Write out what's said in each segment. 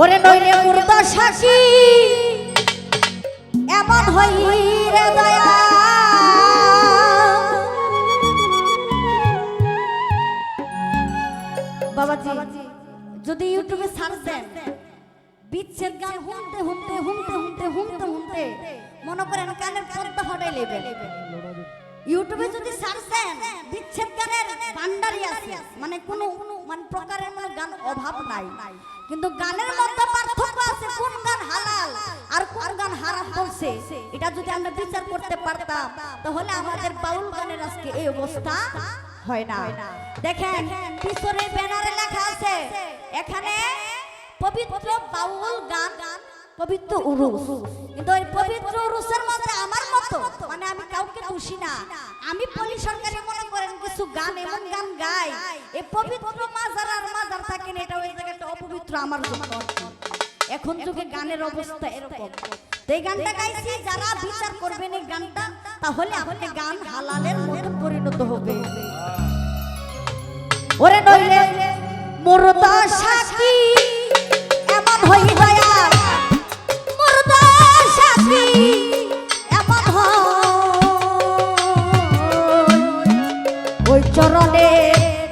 ওরে নইলে মুর্দা সাক্ষী এমন হই রে দয়া। বাবাজি, যদি ইউটিউবে সার্চ দেন, বিচ্ছেদ গান হুনতে হুনতে হুনতে হুনতে হুনতে হুনতে মনে করেন কানের পর্দা ফাটাই লেবে ইউটিউবে যদি সার্চ দেন, বিচ্ছেদ গানের ভান্ডারি আছে। মানে কোনো মানে প্রকারের কোনো গান অভাব নাই। কিন্তু গানের মধ্যে পার্থক্য আছে, কোন গান হালাল আর কোন গান হারাম বলছে, এটা যদি আমরা বিচার করতে পারতাম, তাহলে আমাদের বাউল গানের আজকে এই অবস্থা হয় না। দেখেন, পিছনে ব্যানারে লেখা আছে, এখানে পবিত্র বাউল গান, পবিত্র উরুস। কিন্তু ওই পবিত্র উরুসের মধ্যে আমার মতো মানে আমি কাউকে খুশি না। আমি পলি সরকারি মনে করেন কিছু গান, এমন গান গাই। এই পবিত্র মাজার আর মাজার থাকেন এটা ওই জায়গাটা অপবিত্র আমার জন্য। এখন যুগে গানের অবস্থা এরকম। এই গানটা গাইছি, যারা বিচার করবেন এই গানটা, তাহলে আমাকে গান হালালের মতো পরিণত হবে। ওরে নইলে মুর্দা সাক্ষী এমন হই ওই চরণে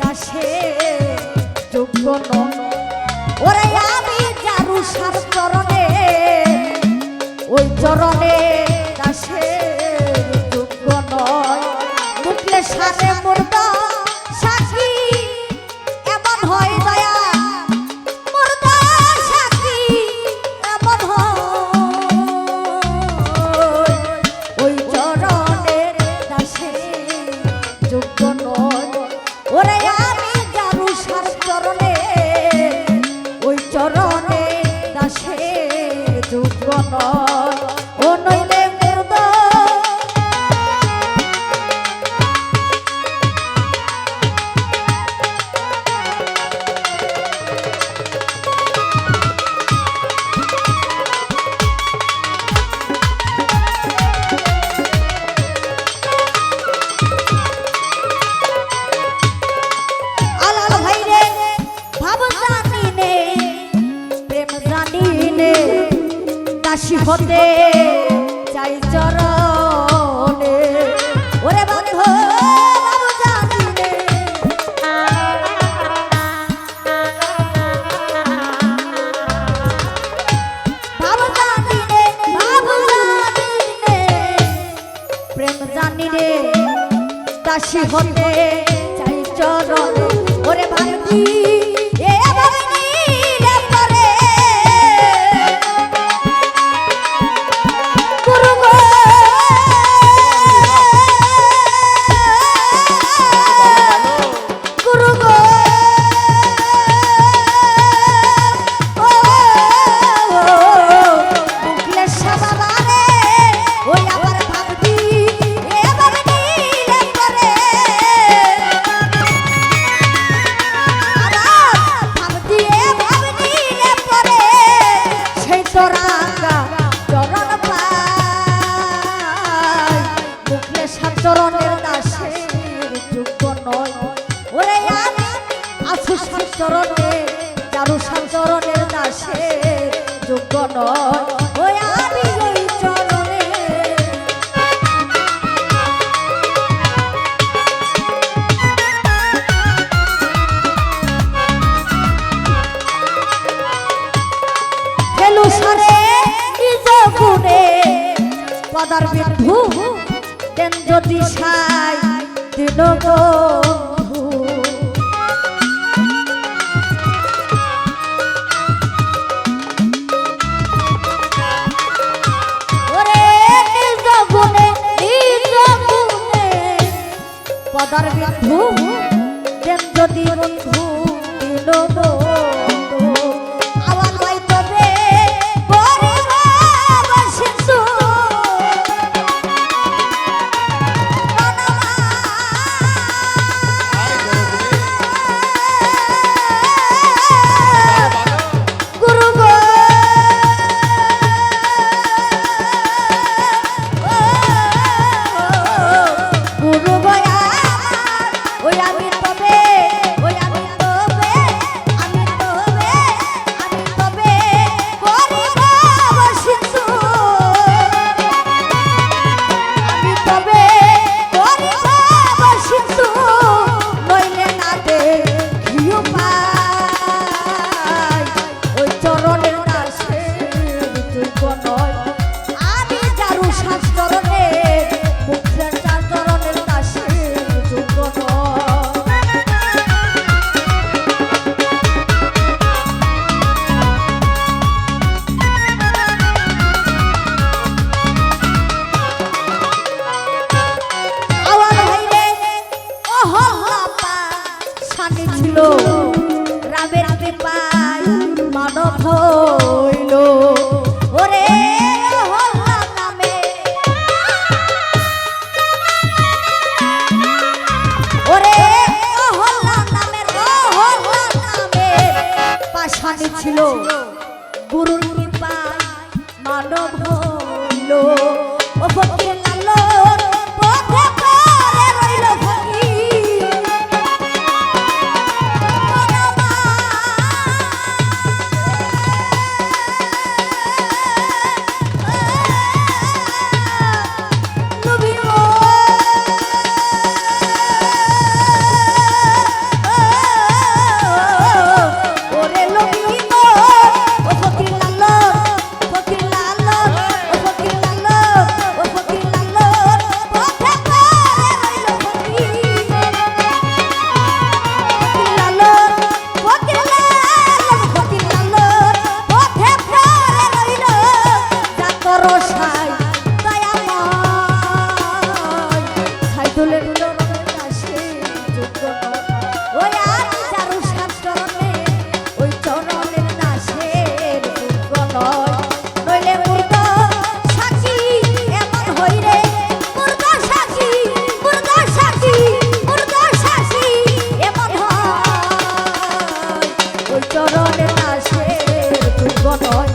দাসে যোগ্য ওরে আমি যারু সার চরণে, ওই চরণে দাসে যোগ্য নয়। মুখলে সারে মুর্দা সাক্ষী হতে চাই চরণে। ওরে বন্ধু দাসী হতে চাই চরণ। ওরে ভাবি আছু সাচরণে চারু সাচরণের দাসে, যোগ্য নয়। চরণে। পদার বিধু দেন যদি সাই দিন বন্ধু পদার বিধু দেন যদি বন্ধু মানব হইল। ওরে নামে। ওরে নামের নামের পাশানি ছিল গুরুর মানব হইল। こと